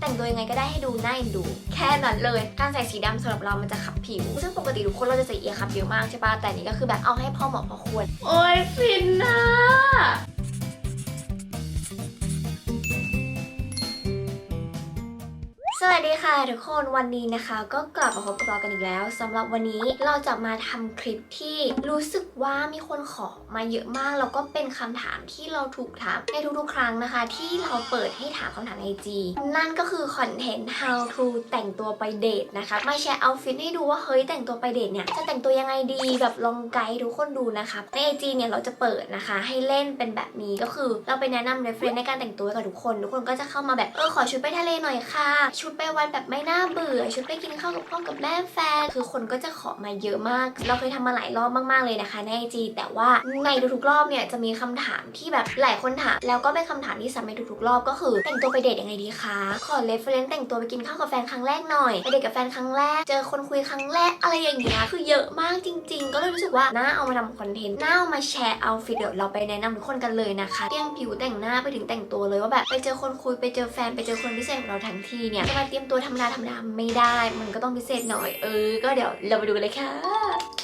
แต่งตัวยังไงก็ได้ให้ดูน่าเอ็นดู แค่นั้นเลย การใส่สีดำสำหรับเรามันจะขับผิว ซึ่งปกติทุกคนเราจะใส่เอียร์ขับเยอะมากใช่ปะแต่อันนี้ก็คือแบบเอาให้พอเหมาะพอควร โอ้ยฟินนะ วัสดีค่ะทุกคนวันนี้นะคะก็กลับมาพบกับเรากันอีกแล้วสำหรับวันนี้เราจะมาทำคลิปที่รู้สึกว่ามีคนขอมาเยอะมากแล้วก็เป็นคำถามที่เราถูกถามในทุกๆครั้งนะคะ ที่เราเปิดให้ถามคำถามในจีนั่นก็คือคอนเทนต์ how to แต่งตัวไปเดทนะคะมาแชร์เอาฟิตให้ดูว่าเฮ้ยแต่งตัวไปเดทเนี่ยจะแต่งตัวยังไงดีแบบลองไกด์ทุกคนดูนะคะในไอจีเนี่ยเราจะเปิดนะคะ ให้เล่นเป็นแบบนี้ก็คือ เราไปแนะนำ reference ในการแต่งตัวกับทุกคน ทุกคนก็จะเข้ามาแบบเออขอชุดไปทะเลหน่อยค่ะชุดไปวันแบบไม่น่าเบื่อชุดไปกินข้าวกับพ่อกับแม่แฟน คือคนก็จะขอมาเยอะมาก เราเคยทำมาหลายรอบมาก ๆ เลยนะคะ ในไอจีแต่ว่าในทุกๆรอบเนี่ยจะมีคำถามที่แบบหลายคนถามแล้วก็เป็นคำถามที่ซ้ำในทุกๆรอบก็คือ แต่งตัวไปเดทยังไงดีคะขอ reference แต่งตัวไปกินข้าวกับแฟนครั้งแรกหน่อยไปเดทกับแฟนครั้งแรก เจอคนคุยครั้งแรกอะไรอย่างเงี้ยคือเยอะมากจริง ๆ ก็เลยรู้สึกว่าน่าเอามาทำคอนเทนต์น่าเอามาแชร์เอาฟิตเดี๋ยวเราไปแนะนำทุกคนกันเลยนะคะเตรียมผิวแต่งหน้าไปถึงแต่งตัวเลยว่าแบบไปเจอคนคุยไปเจอแฟนไปเจอคนพิเศษของเราทั้งทีเนี่ยจะมาเตรียมตัวธรรมดาธรรมดาไม่ได้ มันก็ต้องพิเศษหน่อย เออ ก็เดี๋ยวเราไปดูกันเลยค่ะ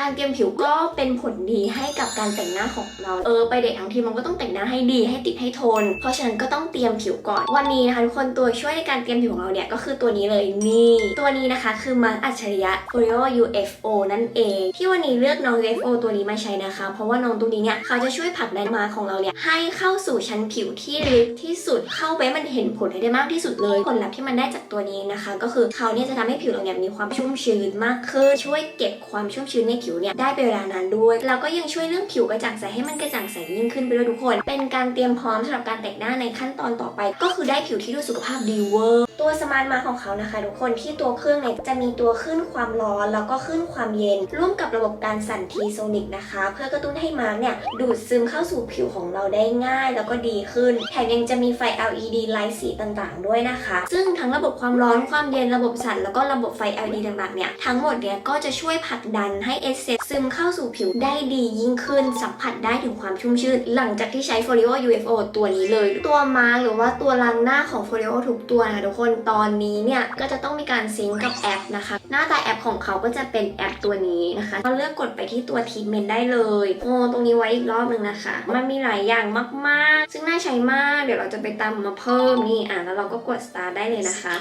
การเตรียมผิวก็เป็นผลดีให้กับการแต่งหน้าของเรา เออไปเดททั้งทีมันก็ต้องแต่งหน้าให้ดีให้ติดให้ทน เพราะฉะนั้นก็ต้องเตรียมผิวก่อน วันนี้นะคะทุกคนตัวช่วยในการเตรียมผิวของเราเนี่ยก็คือตัวนี้เลยนี่ตัวนี้นะคะคือมาร์คอัจฉริยะ Oreo UFO นั่นเอง ที่วันนี้เลือกน้อง UFO ตัวนี้มาใช้นะคะ เพราะว่าน้องตัวนี้เนี่ยเขาจะช่วยผลักดันมาร์คของเราเนี่ยให้เข้าสู่ชั้นผิวที่ลึกที่สุดเข้าไปมันเห็นผลได้มากที่สุดเลย ผลลัพธ์ที่มันได้จากตัวนี้นะคะ ก็คือเขาเนี่ยจะทำให้ผิวเราเนี่ยมีความชุ่มชื้นมากขึ้นช่วยเก็บความชุ่มชื้นในผิวเนี่ยได้เป็นเวลานานด้วยแล้วก็ยังช่วยเรื่องผิวกระจ่างใสให้มันกระจ่างใสยิ่งขึ้นไปด้วยทุกคน เป็นการเตรียมพร้อมสำหรับการแต่งหน้าในขั้นตอนต่อไป ก็คือได้ผิวที่ดูสุขภาพดีเวอร์ ตัวสมาร์ทมาของเขานะคะ ทุกคนที่ตัวเครื่องเนี่ยจะมีตัวขึ้นความร้อนแล้วก็ขึ้นความเย็น ร่วมกับระบบการสั่นทีโซนิกนะคะ เพื่อกระตุ้นให้มาร์คเนี่ยดูดซึมเข้าสู่ผิวของเราได้ง่าย แล้วก็ดีขึ้น แถมยังจะมีไฟ LED ไลท์สีต่างๆ ด้วยนะคะ ซึ่งทั้งระบบความร้อนความเย็นระบบสั่นแล้วก็ระบบไฟ LED ต่างๆเนี่ยทั้งหมดเนี่ยก็จะช่วยผลักดันให้เอสเซนซึมเข้าสู่ผิวได้ดียิ่งขึ้น สัมผัสได้ถึงความชุ่มชื่น หลังจากที่ใช้ Folio UFO ตัวนี้เลย ตัวมาร์คหรือว่าตัวล้างหน้าของ Folio ทุกตัวนะทุกคนตอนนี้เนี่ยก็จะต้องมีการซิงก์กับแอปนะคะ หน้าตาแอปของเขาก็จะเป็นแอปตัวนี้นะคะก็เลือกกดไปที่ตัวทีเมนได้เลย โอ้ตรงนี้ไว้อีกรอบหนึ่งนะคะ มันมีหลายอย่างมาก ๆ ซึ่งน่าใช้มาก เดี๋ยวเราจะไปตามมาเพิ่มนี่อะแล้วเราก็กด start ได้เลยนะคะ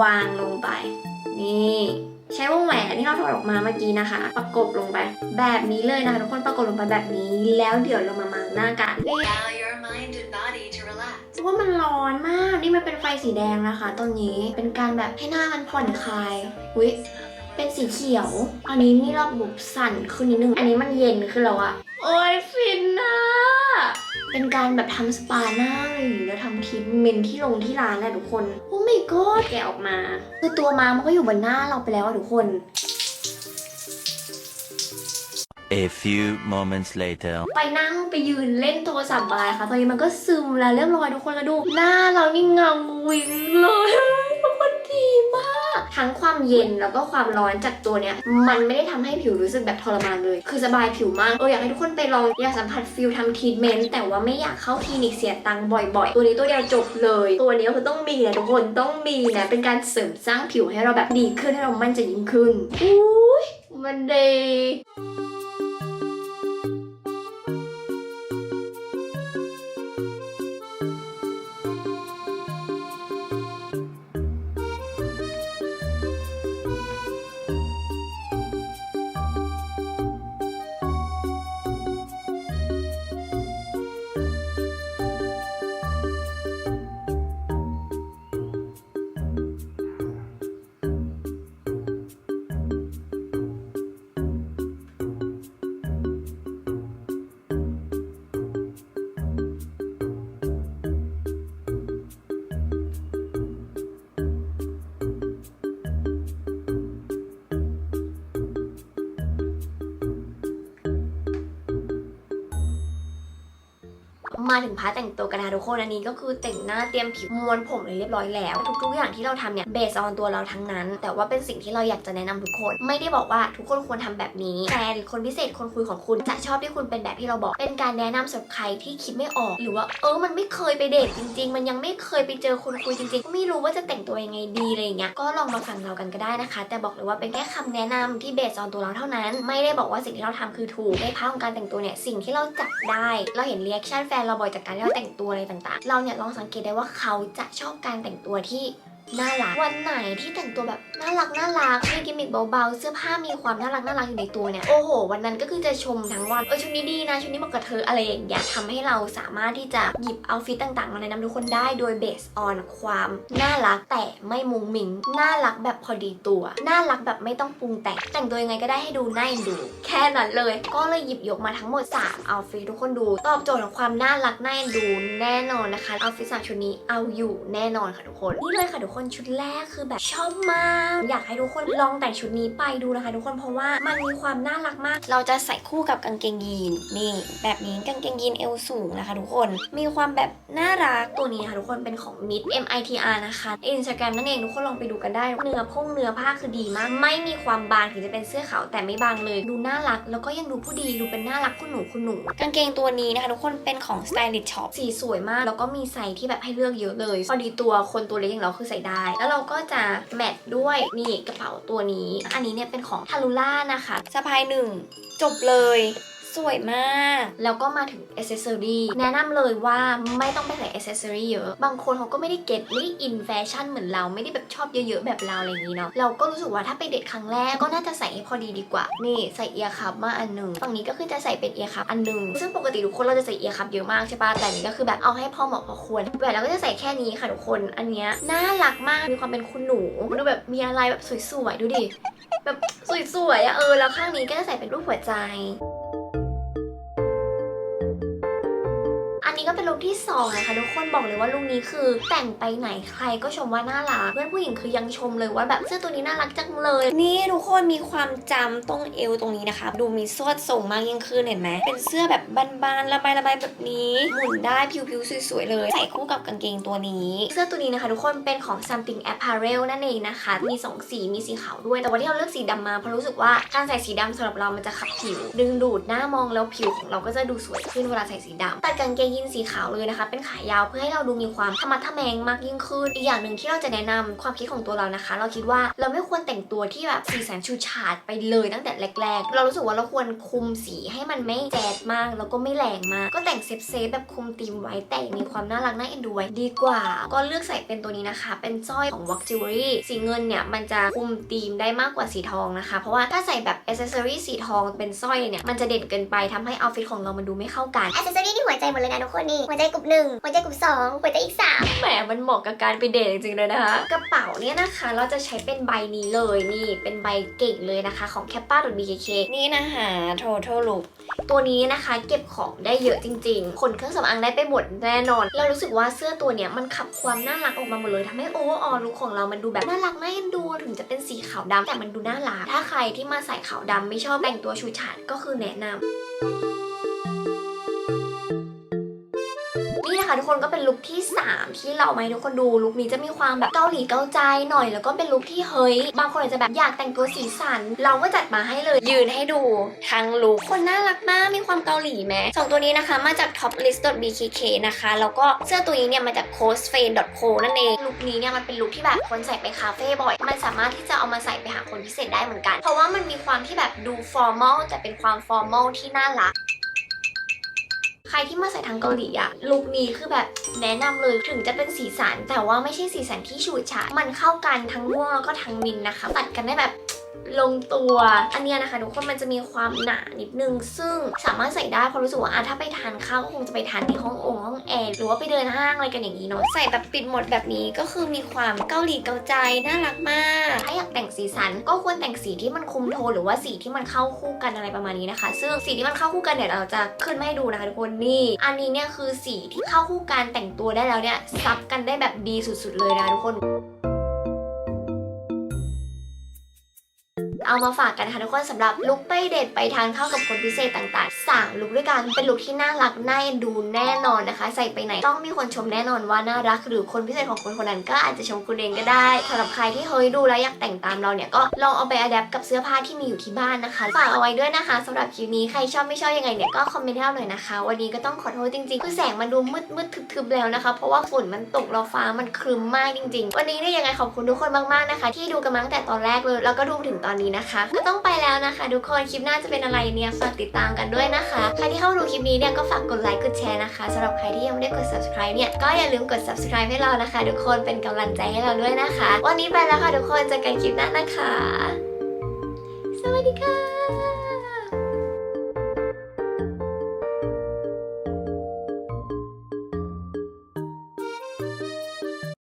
วางลงไป นี่ ใช้วงแหวนที่เราถอดออกมาเมื่อกี้นะคะ ประกบลงไป แบบนี้เลยนะคะทุกคนประกบลงไปแบบนี้ แล้วเดี๋ยวเรามามาร์กหน้ากันนี่ Allow your mind and body to relax. ว่ามันร้อนมากนี่มันเป็นไฟสีแดงนะคะตอนนี้เป็นการแบบให้หน้ามันผ่อนคลายอุ๊ยเป็นสีเขียว อันนี้นี่ระบบสั่นขึ้นนิดนึง อันนี้มันเย็นขึ้นแล้วอะโอ้ยฟินนะ เป็นการแบบทำสปาหน้าอะไรอย่างเงี้ยทำทรีทเมนต์ที่ลงที่ร้านแหละทุกคน โอ้ my god แกะออกมา คือตัวมามันก็อยู่บนหน้าเราไปแล้วอะทุกคน A few moments later. ไปนั่งไปยืนเล่นโทรศัพท์บายค่ะ ตอนนี้มันก็ซึมแล้วเรียบร้อยทุกคนแล้วดู หน้าเรานี่เงาวิงเลยทุกคนดีมาก ทั้งความเย็นแล้วก็ความร้อนจากตัวเนี้ยมันไม่ได้ทำให้ผิวรู้สึกแบบทรมานเลย คือสบายผิวมากเอออยากให้ทุกคนไปลองอยากสัมผัสฟิลทำทรีทเมนต์แต่ว่าไม่อยากเข้าคลินิกเสียตังค์บ่อย ๆ ตัวนี้ตัวเดียวจบเลย ตัวนี้คือต้องมีนะทุกคนต้องมีนะเป็นการเสริมสร้างผิวให้เราแบบดีขึ้นให้เรามั่นใจยิ่งขึ้นอุ้ยมันดี มาถึงพาร์ทแต่งตัวกันนะทุกคนอันนี้ก็คือแต่งหน้าเตรียมผิวม้วนผมเลยเรียบร้อยแล้ว ทุกๆอย่างที่เราทำเนี่ยเบสออนตัวเราทั้งนั้น แต่ว่าเป็นสิ่งที่เราอยากจะแนะนำทุกคน ไม่ได้บอกว่าทุกคนควรทำแบบนี้แต่คนพิเศษคนคุยของคุณจะชอบที่คุณเป็นแบบที่เราบอก เป็นการแนะนำสำหรับใครที่คิดไม่ออก หรือว่าเออมันไม่เคยไปเดทจริง ๆ มันยังไม่เคยไปเจอคนคุยจริงๆก็ไม่รู้ว่าจะแต่งตัวยังไงดีอะไรเงี้ยก็ลองมาฟังเรากันก็ได้นะคะ แต่บอกเลยว่าเป็นแค่คำแนะนำที่เบสออนตัวเราเท่านั้น ไม่ได้บอกว่าสิ่งที่เราทำคือถูกในพาร์ทของการแต่งตัวเนี่ยสิ่งที่เราจับได้ เราเห็นรีแอคชั่นแฟนเราบ่อยจากการที่เราแต่งตัวอะไรต่างๆ เราเนี่ยลองสังเกตได้ว่าเขาจะชอบการแต่งตัวที่ น่ารัก วันไหนที่แต่งตัวแบบน่ารักน่ารักมีกิมมิคเบาๆ เสื้อผ้ามีความน่ารักน่ารักอยู่ในตัวเนี่ย โอ้โห วันนั้นก็คือจะชมทั้งวัน เออชุดนี้ดีนะ ชุดนี้เหมาะกับเธออะไรอย่างเงี้ยทำให้เราสามารถที่จะหยิบเอาฟิตต่างๆ มาแนะนำทุกคนได้โดยเบสออนความน่ารักแต่ไม่มุงมิง น่ารักแบบพอดีตัว น่ารักแบบไม่ต้องปรุงแต่ง แต่งตัวยังไงก็ได้ให้ดูน่าเอ็นดู แค่นั้นเลย ก็เลยหยิบยกมาทั้งหมด3เอาฟิตทุกคนดู ตอบโจทย์ของความน่ารักน่าเอ็นดูแน่นอนนะคะเอาฟิตสามชุดนี้เอาอยู่แน่นอนค่ะทุกคนนี่เลยค่ะทุกคนชุดแรกคือแบบชอบมาก อยากให้ทุกคนลองแต่งชุดนี้ไปดูนะคะ ทุกคนเพราะว่ามันมีความน่ารักมาก เราจะใส่คู่กับกางเกงยีนนี่แบบนี้กางเกงยีนเอวสูงนะคะ ทุกคนมีความแบบน่ารักตัวนี้ค่ะทุกคนเป็นของ MIT M I T R นะคะอินสตาแกรมนั่นเองทุกคนลองไปดูกันได้เนื้อพงเนื้อผ้าคือดีมาก ไม่มีความบางถึงจะเป็นเสื้อขาวแต่ไม่บางเลย ดูน่ารัก แล้วก็ยังดูผู้ดีดูเป็นน่ารักคุณหนูคุณหนูกางเกงตัวนี้นะคะทุกคนเป็นของ Stylish Shop สีสวยมาก แล้วก็มีไซส์ที่แบบให้เลือกเยอะเลยพอดีตัวคนตัวเล็กอย่างเราคือใส่ได้ แล้วเราก็จะแมทด้วยนี่กระเป๋าตัวนี้ อันนี้เนี่ยเป็นของทารุล่านะคะสะพายหนึ่งจบเลย สวยมาก แล้วก็มาถึงอ c เซอรีแนะนำเลยว่าไม่ต้องไปใส่อ c เซอรีเยอะ บางคนเขาก็ไม่ได้เก็ตไม่ได้อินแฟชั่นเหมือนเราไม่ได้แบบชอบเยอะๆแบบเราอะไรอย่างนี้เนาะเราก็รู้สึกว่าถ้าไปเดทครั้งแรกก็น่าจะใส่ให้พอดีดีกว่า นี่ใส่เอียร์คัพมาอันหนึ่งฝั่งนี้ก็คือจะใส่เป็นเอียร์คัพอันหนึ่งซึ่งปกติทุกคนเราจะใส่เอียร์คัพเยอะมากใช่ปะแต่นนี้ก็คือแบบเอาให้พอเหมาะพอควรแหวนเราก็จะใส่แค่นี้ค่ะทุกคนอันเนี้ยน่ารักมากมีความเป็นคุณหนูดูแบบมีอะไรแบบสวยๆดูดิแบบสวยๆอะเออแล้วข้างนี้ก็จะใส่เป็นรูปหัวใจ นนี้ก็เป็นลุคที่2นะคะทุกคนบอกเลยว่าลุคนี้คือแต่งไปไหนใครก็ชมว่าน่ารักเพื่อนผู้หญิงคือยังชมเลยว่าแบบเสื้อตัวนี้น่ารักจังเลย นี่ทุกคนมีความจำตรงเอวตรงนี้นะคะ ดูมีสวดทรงมากยิ่งขึ้นเห็นไหมเป็นเสื้อแบบบานๆระบายระบายๆแบบนี้หมุนได้ผิวๆสวยๆเลย ใส่คู่กับกางเกงตัวนี้ เสื้อตัวนี้นะคะทุกคนเป็นของ something apparel นั่นเองนะคะ มีสองสีมีสีขาวด้วยแต่วันที่เราเลือกสีดำมาเพราะรู้สึกว่าการใส่สีดำสำหรับเรามันจะขับผิว ดึงดูดหน้ามองแล้วผิวของเราก็จะดูสวยขึ้นเวลาใส่สีดำตัดกางเกงยีนสีขาวเลยนะคะ เป็นขายาวเพื่อให้เราดูมีความธรรมะทะแมงมากยิ่งขึ้น อีกอย่างหนึ่งที่เราจะแนะนำความคิดของตัวเรานะคะ เราคิดว่าเราไม่ควรแต่งตัวที่แบบสีสันชูชาดไปเลยตั้งแต่แรก ๆ เรารู้สึกว่าเราควรคุมสีให้มันไม่แจดมากแล้วก็ไม่แรงมาก ก็แต่งเซฟเซฟแบบคุมธีมไว้แต่งมีความน่ารักน่าเอ็นดูไว้ดีกว่า ก็เลือกใส่เป็นตัวนี้นะคะ เป็นสร้อยของ Walk Jewelry สีเงินเนี่ยมันจะคุมธีมได้มากกว่าสีทองนะคะ เพราะว่าถ้าใส่แบบอ c เซสซอรีสีทองเป็นสร้อยเนี่ยมันจะเด่นเกินไปทำให้เอาฟิตของเรามันดูไม่เข้ากันอ c เซสซอรี่ที่หัวใจหมดเลยนะทุกคนนี่หัวใจกลุ่มหนึ่งหัวใจกลุ่มสองหัวใจอีกสามแหมมันเหมาะกับการไปเดทจริงๆเลยนะคะ กระเป๋าเนี่ยนะคะเราจะใช้เป็นใบนี้เลยนี่เป็นใบเก่งเลยนะคะ ของ c a p p a BKK นี่นะคะ Total Look ตัวนี้นะคะเก็บของได้เยอะจริงๆ ขนเครื่องสำอางได้ไปหมดแน่นอน เรารู้สึกว่าเสื้อตัวเนี้ยมันขับความน่ารักออกมาหมดเลยทำให้โอเวอร์ออลุคของเรามันดูแบบน่ารักน่าเอ็นดูถึงจะเป็นสีขาวดำแต่มันดูน่ารักถ้าใครที่มาใส่ขาวดำไม่ชอบแต่งตัวชูฉาดก็คือแนะนำ ค่ะทุกคนก็เป็นลุคที่ 3 ที่เรามาให้ทุกคนดูลุคนี้จะมีความแบบเกาหลีเกาใจหน่อย แล้วก็เป็นลุคที่เฮ้ย บางคนอาจจะแบบอยากแต่งตัวสีสัน เราก็จัดมาให้เลยยืนให้ดูทั้งลุคคนน่ารักมากมีความเกาหลีไหมสองตัวนี้นะคะ มาจาก toplist.bkk นะคะ แล้วก็เสื้อตัวนี้เนี่ยมาจาก cosfane.co นั่นเองลุคนี้เนี่ยมันเป็นลุคที่แบบคนใส่ไปคาเฟ่บ่อย มันสามารถที่จะเอามาใส่ไปหาคนพิเศษได้เหมือนกัน เพราะว่ามันมีความที่แบบดู formal แต่เป็นความ formal ที่น่ารัก ใครที่มาใส่ทางเกาหลีอะลุคนี้คือแบบแนะนำเลยถึงจะเป็นสีสันแต่ว่าไม่ใช่สีสันที่ฉูดฉาดมันเข้ากันทั้งม่วงแล้วก็ทั้งมินนะคะ ตัดกันได้แบบ ลงตัว อันนี้นะคะทุกคนมันจะมีความหนานิดนึง ซึ่งสามารถใส่ได้เพราะรู้สึกว่าอะถ้าไปทานข้าวก็คงจะไปทานในห้ององห้องแอร์หรือว่าไปเดินห้างอะไรกันอย่างนี้เนาะใส่แบบปิดหมดแบบนี้ก็คือมีความเกาหลีเกาใจน่ารักมาก ถ้าอยากแต่งสีสันก็ควรแต่งสีที่มันคุมโทนหรือว่าสีที่มันเข้าคู่กันอะไรประมาณนี้นะคะ ซึ่งสีที่มันเข้าคู่กันเนี่ยเราจะขึ้นมาให้ดูนะคะทุกคนนี่ อันนี้เนี่ยคือสีที่เข้าคู่กันแต่งตัวได้แล้วเนี่ยซับกันได้แบบดีสุด ๆ เลยนะทุกคน เอามาฝากกันค่ะทุกคนสำหรับลุคไปเดทไปทานข้าวกับคนพิเศษต่างๆสามลุคด้วยกันเป็นลุคที่น่ารักน่าดูแน่นอนนะคะ ใส่ไปไหนต้องมีคนชมแน่นอนว่าน่ารัก หรือคนพิเศษของคนคนนั้นก็อาจจะชมคุณเองก็ได้สำหรับใครที่เฮ้ยดูแล้วอยากแต่งตามเราเนี่ยก็ลองเอาไปอัดแอปกับเสื้อผ้าที่มีอยู่ที่บ้านนะคะฝากเอาไว้ด้วยนะคะสำหรับคลิปนี้ใครชอบไม่ชอบยังไงเนี่ยก็คอมเมนต์ให้เราหน่อยนะคะ วันนี้ก็ต้องขอโทษจริงๆคือแสงมันดูมืดมืดทึบๆแล้วนะคะ เพราะว่าฝนมันตกเราฟ้ามันครึ้มมากจริง ๆ วันนี้เนี่ยยังไงขอบคุณทุกคนมากๆนะคะ ที่ดูกันมาตั้งแต่ตอนแรกเลยแล้วก็ดูถึงตอนนี้นะคะ ก็ต้องไปแล้วนะคะ ทุกคนคลิปหน้าจะเป็นอะไรเนี่ยฝากติดตามกันด้วยนะคะใครที่เข้ามาดูคลิปนี้เนี่ยก็ฝากกดไลค์กดแชร์นะคะสำหรับใครที่ยังไม่ได้กด subscribe เนี่ยก็อย่าลืมกด subscribe ให้เรานะคะ ทุกคนเป็นกำลังใจให้เราด้วยนะคะ วันนี้ไปแล้วค่ะทุกคนเจอกันคลิปหน้านะคะ สวัสดีค่ะ